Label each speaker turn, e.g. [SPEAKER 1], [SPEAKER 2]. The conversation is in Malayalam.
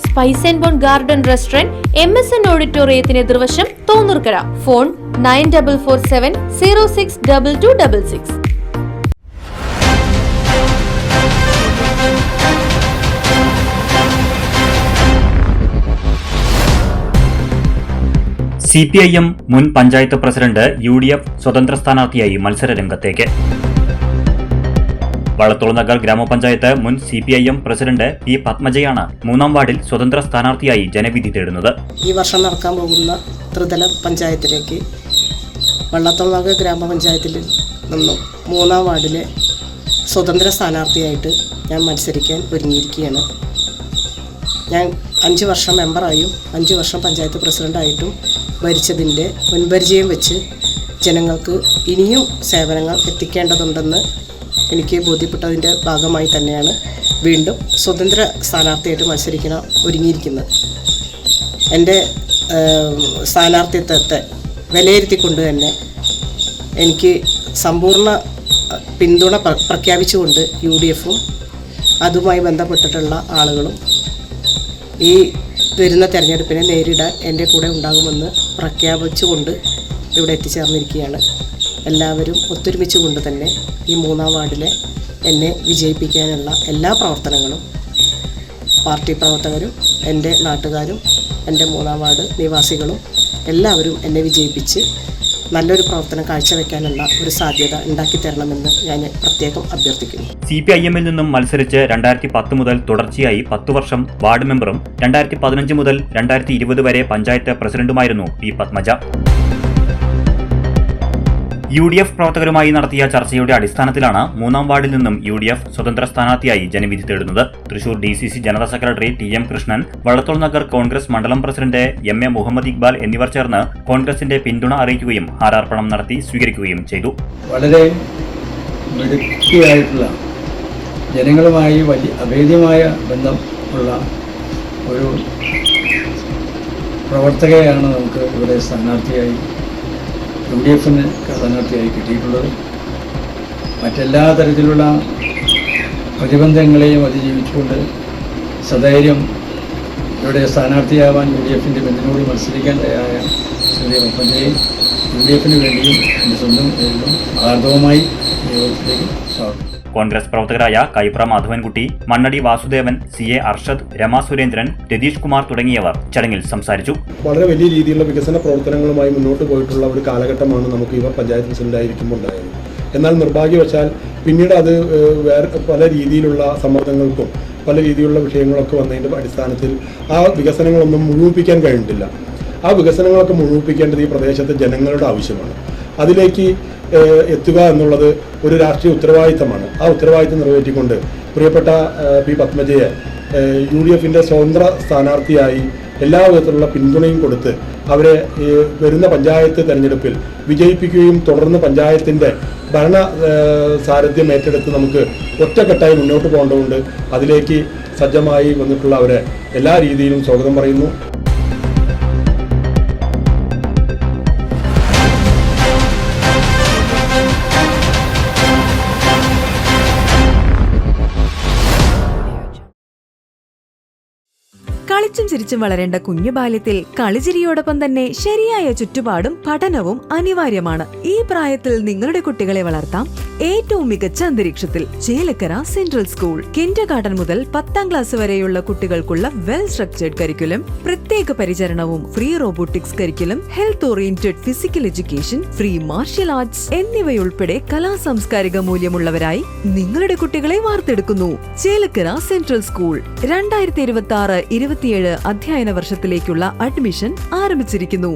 [SPEAKER 1] Spice and bone garden restaurant M S N ഓഡിറ്റോറിയത്തിന് എതിർവശം Thonnurkkara. Phone nine double four seven zero six double two double six
[SPEAKER 2] C P I M മുൻ panchayat president U D F സ്വതന്ത്ര സ്ഥാനാർത്ഥിയായി മത്സര രംഗത്തേക്ക് വളത്തോൾ നഗർ ഗ്രാമപഞ്ചായത്ത് മുൻ C P I M president P പത്മജയാണ് മൂന്നാം വാർഡിൽ സ്വതന്ത്ര സ്ഥാനാർത്ഥിയായി ജനവിധി തേടുന്നത്.
[SPEAKER 3] ഈ വർഷം നടക്കാൻ പോകുന്ന ത്രിതല പഞ്ചായത്തിലേക്ക് വള്ളത്തോളനഗർ ഗ്രാമപഞ്ചായത്തിൽ നിന്നും മൂന്നാം വാർഡിലെ സ്വതന്ത്ര സ്ഥാനാർത്ഥിയായിട്ട് ഞാൻ മത്സരിക്കാൻ ഒരുങ്ങിയിരിക്കുകയാണ്. ഞാൻ അഞ്ച് വർഷം മെമ്പറായും അഞ്ച് വർഷം പഞ്ചായത്ത് പ്രസിഡന്റായിട്ടും ഭരിച്ചതിന്റെ മുൻപരിചയം വെച്ച് ജനങ്ങൾക്ക് ഇനിയും സേവനങ്ങൾ എത്തിക്കേണ്ടതുണ്ടെന്ന് എനിക്ക് ബോധ്യപ്പെട്ടതിന്റെ ഭാഗമായി തന്നെയാണ് വീണ്ടും സ്വതന്ത്ര സ്ഥാനാർത്ഥിയായിട്ട് മത്സരിക്കാൻ ഒരുങ്ങിയിരിക്കുന്നത്. എന്റെ സ്ഥാനാർത്ഥിത്വത്തെ വിലയിരുത്തിക്കൊണ്ട് തന്നെ എനിക്ക് സമ്പൂർണ പിന്തുണ പ്ര- പ്രഖ്യാപിച്ചുകൊണ്ട് യു ഡി എഫും അതുമായി ബന്ധപ്പെട്ടിട്ടുള്ള ആളുകളും ഈ വരുന്ന തെരഞ്ഞെടുപ്പിനെ നേരിടാൻ എന്റെ കൂടെ ഉണ്ടാകുമെന്ന് പ്രഖ്യാപിച്ചുകൊണ്ട് ഇവിടെ എത്തിച്ചേർന്നിരിക്കുകയാണ്. എല്ലാവരും ഒത്തൊരുമിച്ച് കൊണ്ട് തന്നെ ഈ മൂന്നാം വാർഡിലെ എന്നെ വിജയിപ്പിക്കാനുള്ള എല്ലാ പ്രവർത്തനങ്ങളും പാർട്ടി പ്രവർത്തകരും എന്റെ നാട്ടുകാരും എന്റെ മൂന്നാം വാർഡ് നിവാസികളും എല്ലാവരും എന്നെ വിജയിപ്പിച്ച് നല്ലൊരു പ്രവർത്തനം കാഴ്ചവെക്കാനുള്ള ഒരു സാധ്യത ഉണ്ടാക്കി തരണമെന്ന് ഞാൻ പ്രത്യേകം അഭ്യർത്ഥിക്കുന്നു.
[SPEAKER 2] സി പി ഐ എമ്മിൽ നിന്നും മത്സരിച്ച് രണ്ടായിരത്തി പത്ത് മുതൽ തുടർച്ചയായി പത്തു വർഷം വാർഡ് മെമ്പറും രണ്ടായിരത്തി പതിനഞ്ച് മുതൽ രണ്ടായിരത്തി ഇരുപത് വരെ panchayat പ്രസിഡന്റുമായിരുന്നു P Padmaja. U D F പ്രവർത്തകരുമായി നടത്തിയ ചർച്ചയുടെ അടിസ്ഥാനത്തിലാണ് മൂന്നാം വാർഡിൽ നിന്നും യു ഡി എഫ് സ്വതന്ത്ര സ്ഥാനാർത്ഥിയായി ജനവിധി തേടുന്നത്. Thrissur D C C general secretary T M Krishnan Vallathol Nagar Congress മണ്ഡലം president M A Muhammad Iqbal എന്നിവർ ചേർന്ന് കോൺഗ്രസിന്റെ പിന്തുണ അറിയിക്കുകയും ഹാരാർപ്പണം നടത്തി സ്വീകരിക്കുകയും ചെയ്തു.
[SPEAKER 4] വളരെ ജനങ്ങളുമായി വലിയ അഭേദ്യമായ ബന്ധം ഉള്ള ഒരു പ്രവർത്തകയാണ് നമുക്ക് ഇവിടെ സ്ഥാനാർത്ഥിയായി യു ഡി എഫിന് സ്ഥാനാർത്ഥിയായി കിട്ടിയിട്ടുള്ളത്. മറ്റെല്ലാ തരത്തിലുള്ള പ്രതിബന്ധങ്ങളെയും അതിജീവിച്ചുകൊണ്ട് സധൈര്യം ഇവിടെ സ്ഥാനാർത്ഥിയാവാൻ യു ഡി എഫിന്റെ ബന്ധിനോട് മത്സരിക്കാൻ തയ്യാറായ ശ്രീ മുപ്പഞ്ചയും യു ഡി എഫിന് വേണ്ടിയും എന്റെ സ്വന്തം പേരിലും ആർദവമായി
[SPEAKER 2] കോൺഗ്രസ് പ്രവർത്തകരായ കൈപ്ര മാധവൻകുട്ടി മണ്ണടി വാസുദേവൻ സി എ അർഷദ് രമ സുരേന്ദ്രൻ രതീഷ് കുമാർ തുടങ്ങിയവർ ചടങ്ങിൽ സംസാരിച്ചു.
[SPEAKER 5] വളരെ വലിയ രീതിയിലുള്ള വികസന പ്രവർത്തനങ്ങളുമായി മുന്നോട്ട് പോയിട്ടുള്ള ഒരു കാലഘട്ടമാണ് നമുക്ക് ഇവർ പഞ്ചായത്ത് പ്രസിഡന്റായിരിക്കുമ്പോൾ ഉണ്ടായത്. എന്നാൽ നിർഭാഗ്യവശാൽ പിന്നീട് അത് വേറെ പല രീതിയിലുള്ള സമ്മർദ്ദങ്ങൾക്കും പല രീതിയിലുള്ള വിഷയങ്ങളൊക്കെ വന്നതിന്റെ അടിസ്ഥാനത്തിൽ ആ വികസനങ്ങളൊന്നും മുഴുവിപ്പിക്കാൻ കഴിഞ്ഞിട്ടില്ല. ആ വികസനങ്ങളൊക്കെ മുഴുവിപ്പിക്കേണ്ടത് ഈ പ്രദേശത്തെ ജനങ്ങളുടെ ആവശ്യമാണ്. അതിലേക്ക് എത്തുക എന്നുള്ളത് ഒരു രാഷ്ട്രീയ ഉത്തരവാദിത്തമാണ്. ആ ഉത്തരവാദിത്തം നിറവേറ്റിക്കൊണ്ട് പ്രിയപ്പെട്ട പി പത്മജയെ യു ഡി എഫിന്റെ സ്വതന്ത്ര സ്ഥാനാർത്ഥിയായി എല്ലാ വിധത്തിലുള്ള പിന്തുണയും കൊടുത്ത് അവരെ വരുന്ന പഞ്ചായത്ത് തെരഞ്ഞെടുപ്പിൽ വിജയിപ്പിക്കുകയും തുടർന്ന് പഞ്ചായത്തിന്റെ ഭരണ സാരഥ്യം ഏറ്റെടുത്ത് നമുക്ക് ഒറ്റക്കെട്ടായി മുന്നോട്ട് പോകേണ്ടതുകൊണ്ട് അതിലേക്ക് സജ്ജമായി വന്നിട്ടുള്ള അവരെ എല്ലാ രീതിയിലും സ്വാഗതം പറയുന്നു.
[SPEAKER 6] കളിച്ചും ചിരിച്ചും വളരേണ്ട കുഞ്ഞു ബാല്യത്തിൽ കളിചിരിയോടൊപ്പം തന്നെ ശരിയായ ചുറ്റുപാടും പഠനവും അനിവാര്യമാണ്. ഈ പ്രായത്തിൽ നിങ്ങളുടെ കുട്ടികളെ വളർത്താം ഏറ്റവും മികച്ച അന്തരീക്ഷത്തിൽ Chelakkara central school. Kindergarten മുതൽ പത്താം ക്ലാസ് വരെയുള്ള കുട്ടികൾക്കുള്ള വെൽ സ്ട്രക്ചേർഡ് കരിക്കുലം പ്രത്യേക പരിചരണവും free robotics curriculum health oriented physical education free martial arts എന്നിവയുൾപ്പെടെ കലാ സാംസ്കാരിക മൂല്യമുള്ളവരായി നിങ്ങളുടെ കുട്ടികളെ വാർത്തെടുക്കുന്നു. Chelakkara central school. രണ്ടായിരത്തി ഇരുപത്തി ആറ് ഇരുപത്തിയേഴ് അധ്യയന വർഷത്തിലേക്കുള്ള അഡ്മിഷൻ ആരംഭിച്ചിരിക്കുന്നു.